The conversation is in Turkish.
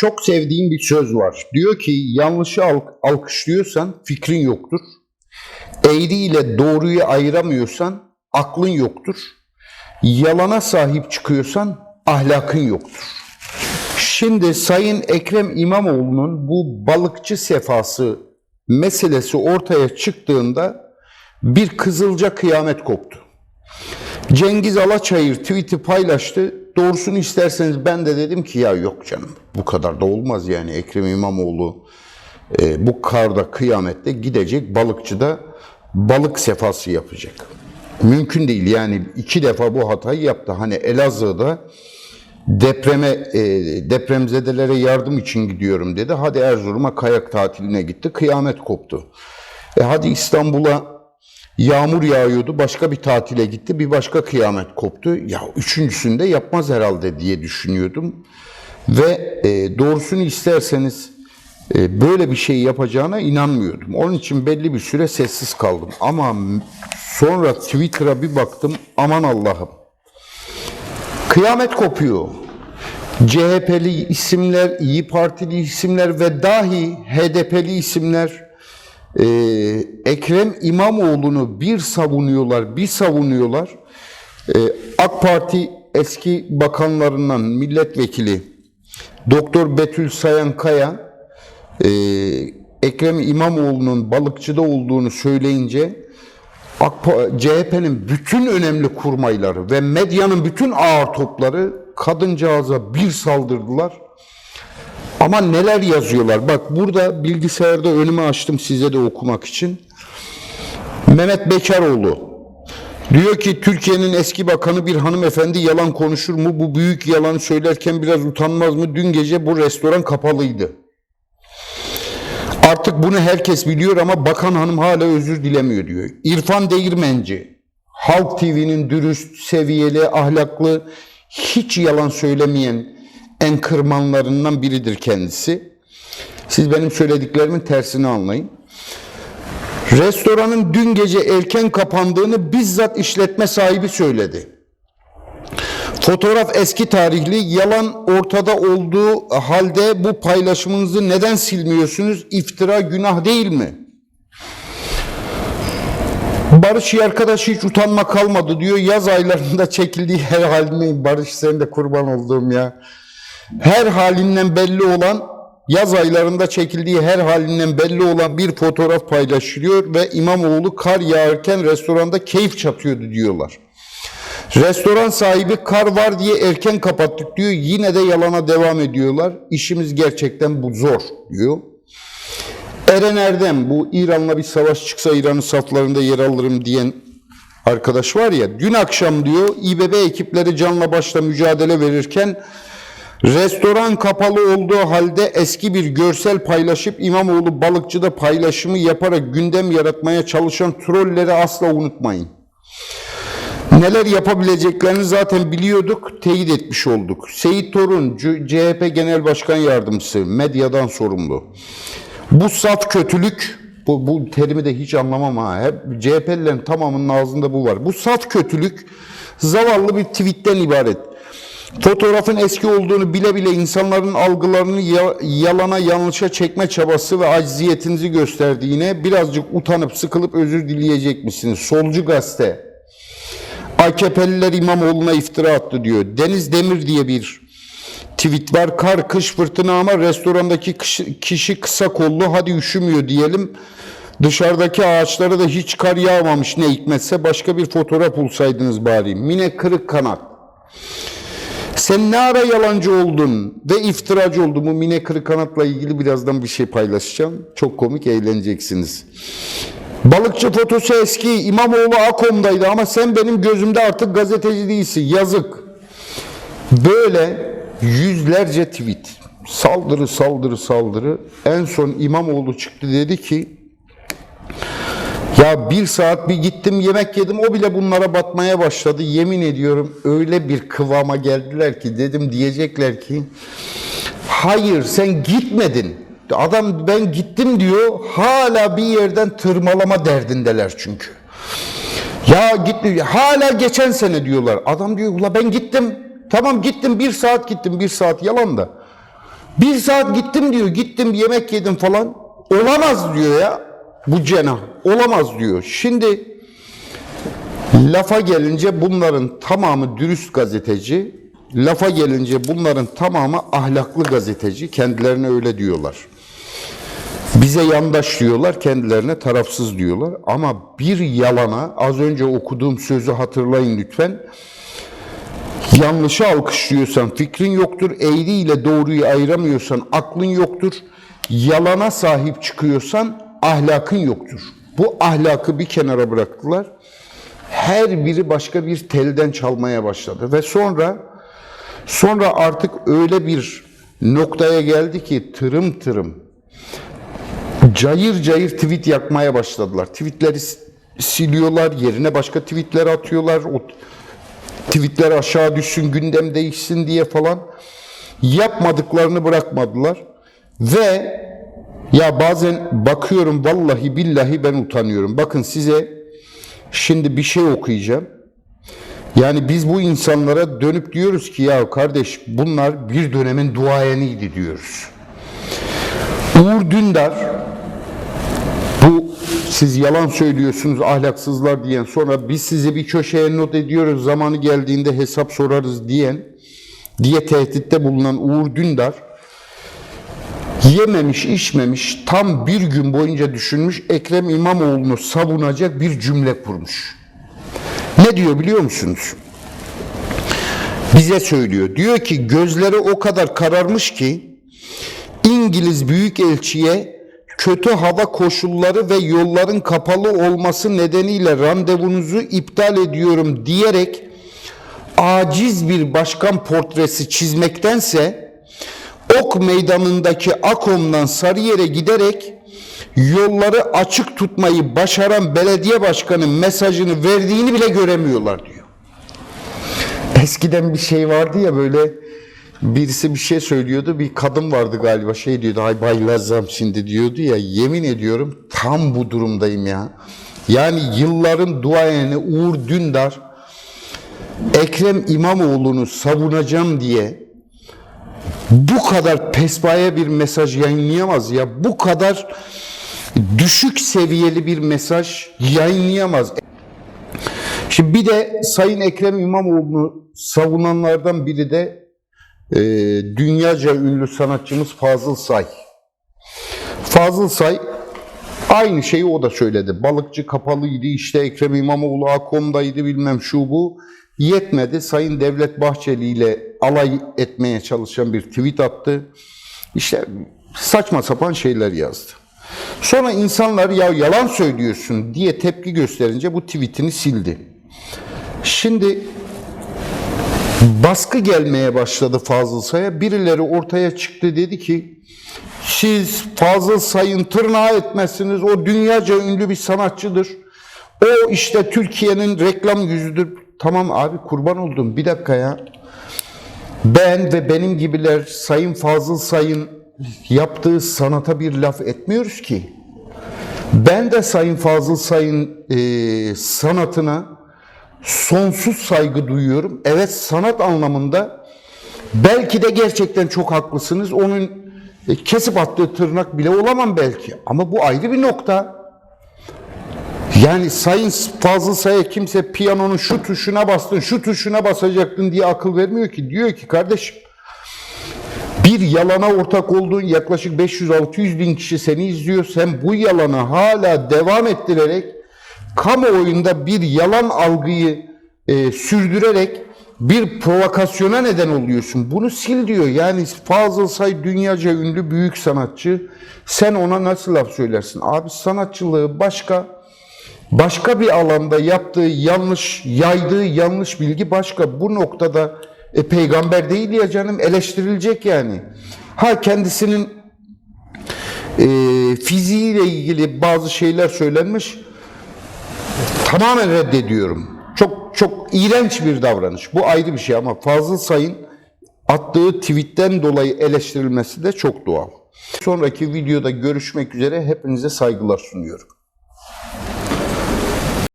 çok sevdiğim bir söz var. Diyor ki yanlışı al- alkışlıyorsan fikrin yoktur. Eğri ile doğruyu ayıramıyorsan aklın yoktur. Yalana sahip çıkıyorsan ahlakın yoktur. Şimdi Sayın Ekrem İmamoğlu'nun bu balıkçı sefası meselesi ortaya çıktığında bir kızılca kıyamet koptu. Cengiz Alaçayır tweet'i paylaştı. Doğrusunu isterseniz ben de dedim ki ya yok canım bu kadar da olmaz yani Ekrem İmamoğlu e, bu karda kıyamette gidecek balıkçıda balık sefası yapacak. Mümkün değil yani iki defa bu hatayı yaptı. Hani Elazığ'da depreme e, depremzedelere yardım için gidiyorum dedi. Hadi Erzurum'a kayak tatiline gitti. Kıyamet koptu. E hadi İstanbul'a Yağmur yağıyordu, başka bir tatile gitti, bir başka kıyamet koptu. Ya üçüncüsünde yapmaz herhalde diye düşünüyordum. Ve e, doğrusunu isterseniz e, böyle bir şey yapacağına inanmıyordum. Onun için belli bir süre sessiz kaldım. Ama sonra Twitter'a bir baktım, aman Allah'ım. Kıyamet kopuyor. CHP'li isimler, İyi Partili isimler ve dahi HDP'li isimler ee, Ekrem İmamoğlu'nu bir savunuyorlar, bir savunuyorlar. Ee, AK Parti eski bakanlarından milletvekili Doktor Betül Sayankaya e, Ekrem İmamoğlu'nun balıkçıda olduğunu söyleyince CHP'nin bütün önemli kurmayları ve medyanın bütün ağır topları kadıncağıza bir saldırdılar. Ama neler yazıyorlar? Bak burada bilgisayarda önüme açtım size de okumak için. Mehmet Bekaroğlu diyor ki Türkiye'nin eski bakanı bir hanımefendi yalan konuşur mu? Bu büyük yalanı söylerken biraz utanmaz mı? Dün gece bu restoran kapalıydı. Artık bunu herkes biliyor ama bakan hanım hala özür dilemiyor diyor. İrfan Değirmenci, Halk TV'nin dürüst, seviyeli, ahlaklı, hiç yalan söylemeyen en kırmanlarından biridir kendisi. Siz benim söylediklerimin tersini anlayın. Restoranın dün gece erken kapandığını bizzat işletme sahibi söyledi. Fotoğraf eski tarihli, yalan ortada olduğu halde bu paylaşımınızı neden silmiyorsunuz? İftira günah değil mi? Barış iyi arkadaşı hiç utanma kalmadı diyor. Yaz aylarında çekildiği her halini Barış sen de kurban olduğum ya. Her halinden belli olan yaz aylarında çekildiği her halinden belli olan bir fotoğraf paylaşılıyor ve İmamoğlu kar yağarken restoranda keyif çatıyordu diyorlar. Restoran sahibi kar var diye erken kapattık diyor. Yine de yalana devam ediyorlar. İşimiz gerçekten bu zor diyor. Eren Erdem bu İran'la bir savaş çıksa İran'ın saflarında yer alırım diyen arkadaş var ya dün akşam diyor İBB ekipleri canla başla mücadele verirken restoran kapalı olduğu halde eski bir görsel paylaşıp İmamoğlu balıkçıda paylaşımı yaparak gündem yaratmaya çalışan trolleri asla unutmayın. Neler yapabileceklerini zaten biliyorduk, teyit etmiş olduk. Seyit Torun, CHP Genel Başkan Yardımcısı, medyadan sorumlu. Bu saf kötülük, bu, bu terimi de hiç anlamam ha. Hep CHP'lilerin tamamının ağzında bu var. Bu saf kötülük zavallı bir tweetten ibaret. Fotoğrafın eski olduğunu bile bile insanların algılarını ya- yalana yanlışa çekme çabası ve acziyetinizi gösterdiğine birazcık utanıp sıkılıp özür dileyecek misiniz? Solcu gazete. AKP'liler İmamoğlu'na iftira attı diyor. Deniz Demir diye bir tweet var. Kar, kış, fırtına ama restorandaki kişi kısa kollu hadi üşümüyor diyelim. Dışarıdaki ağaçlara da hiç kar yağmamış ne hikmetse başka bir fotoğraf bulsaydınız bari. Mine kırık kanat. Sen ne ara yalancı oldun ve iftiracı oldun? Bu Mine kırık kanatla ilgili birazdan bir şey paylaşacağım. Çok komik eğleneceksiniz. Balıkçı fotosu eski. İmamoğlu Akom'daydı ama sen benim gözümde artık gazeteci değilsin. Yazık. Böyle yüzlerce tweet. Saldırı saldırı saldırı. En son İmamoğlu çıktı dedi ki ya bir saat bir gittim yemek yedim o bile bunlara batmaya başladı. Yemin ediyorum öyle bir kıvama geldiler ki dedim diyecekler ki hayır sen gitmedin. Adam ben gittim diyor hala bir yerden tırmalama derdindeler çünkü. Ya gitti hala geçen sene diyorlar. Adam diyor ula ben gittim. Tamam gittim bir saat gittim bir saat yalan da. Bir saat gittim diyor. Gittim yemek yedim falan. Olamaz diyor ya. Bu cenah. Olamaz diyor. Şimdi lafa gelince bunların tamamı dürüst gazeteci. Lafa gelince bunların tamamı ahlaklı gazeteci. Kendilerine öyle diyorlar. Bize yandaş diyorlar, kendilerine tarafsız diyorlar. Ama bir yalana, az önce okuduğum sözü hatırlayın lütfen. Yanlışı alkışlıyorsan fikrin yoktur, eğri ile doğruyu ayıramıyorsan aklın yoktur. Yalana sahip çıkıyorsan ahlakın yoktur. Bu ahlakı bir kenara bıraktılar. Her biri başka bir telden çalmaya başladı ve sonra sonra artık öyle bir noktaya geldi ki tırım tırım cayır cayır tweet yakmaya başladılar. Tweetleri siliyorlar, yerine başka tweetler atıyorlar. O tweetler aşağı düşsün, gündem değişsin diye falan yapmadıklarını bırakmadılar. Ve ya bazen bakıyorum vallahi billahi ben utanıyorum. Bakın size şimdi bir şey okuyacağım. Yani biz bu insanlara dönüp diyoruz ki ya kardeş bunlar bir dönemin duayeniydi diyoruz. Uğur Dündar bu siz yalan söylüyorsunuz ahlaksızlar diyen sonra biz sizi bir köşeye not ediyoruz zamanı geldiğinde hesap sorarız diyen diye tehditte bulunan Uğur Dündar yememiş içmemiş tam bir gün boyunca düşünmüş Ekrem İmamoğlu'nu savunacak bir cümle kurmuş. Ne diyor biliyor musunuz? Bize söylüyor. Diyor ki gözleri o kadar kararmış ki İngiliz Büyükelçiye kötü hava koşulları ve yolların kapalı olması nedeniyle randevunuzu iptal ediyorum diyerek aciz bir başkan portresi çizmektense Ok Meydanı'ndaki Akom'dan Sarıyer'e giderek yolları açık tutmayı başaran belediye başkanı mesajını verdiğini bile göremiyorlar diyor. Eskiden bir şey vardı ya böyle birisi bir şey söylüyordu. Bir kadın vardı galiba şey diyordu. Ay bayılacağım şimdi diyordu ya. Yemin ediyorum tam bu durumdayım ya. Yani yılların duayeni Uğur Dündar Ekrem İmamoğlu'nu savunacağım diye bu kadar pespaye bir mesaj yayınlayamaz ya. Bu kadar düşük seviyeli bir mesaj yayınlayamaz. Şimdi bir de Sayın Ekrem İmamoğlu'nu savunanlardan biri de e, dünyaca ünlü sanatçımız Fazıl Say. Fazıl Say aynı şeyi o da söyledi. Balıkçı kapalıydı işte Ekrem İmamoğlu Akom'daydı bilmem şu bu. Yetmedi. Sayın Devlet Bahçeli ile alay etmeye çalışan bir tweet attı. İşte saçma sapan şeyler yazdı. Sonra insanlar ya yalan söylüyorsun diye tepki gösterince bu tweetini sildi. Şimdi baskı gelmeye başladı Fazıl Say'a. Birileri ortaya çıktı dedi ki siz Fazıl Say'ın tırnağı etmezsiniz. O dünyaca ünlü bir sanatçıdır. O işte Türkiye'nin reklam yüzüdür. Tamam abi kurban oldum. Bir dakika ya. Ben ve benim gibiler Sayın Fazıl Say'ın yaptığı sanata bir laf etmiyoruz ki. Ben de Sayın Fazıl Say'ın e, sanatına sonsuz saygı duyuyorum. Evet sanat anlamında belki de gerçekten çok haklısınız. Onun e, kesip attığı tırnak bile olamam belki. Ama bu ayrı bir nokta. Yani Sayın Fazıl Say'a kimse piyanonun şu tuşuna bastın, şu tuşuna basacaktın diye akıl vermiyor ki. Diyor ki kardeşim bir yalana ortak olduğun yaklaşık 500-600 bin kişi seni izliyor. Sen bu yalanı hala devam ettirerek kamuoyunda bir yalan algıyı e, sürdürerek bir provokasyona neden oluyorsun. Bunu sil diyor. Yani Fazıl Say dünyaca ünlü büyük sanatçı. Sen ona nasıl laf söylersin? Abi sanatçılığı başka, başka bir alanda yaptığı yanlış, yaydığı yanlış bilgi başka. Bu noktada e, peygamber değil ya canım eleştirilecek yani. Ha kendisinin e, fiziğiyle ilgili bazı şeyler söylenmiş. Tamamen reddediyorum. Çok çok iğrenç bir davranış. Bu ayrı bir şey ama Fazıl Say'ın attığı tweetten dolayı eleştirilmesi de çok doğal. Sonraki videoda görüşmek üzere hepinize saygılar sunuyorum.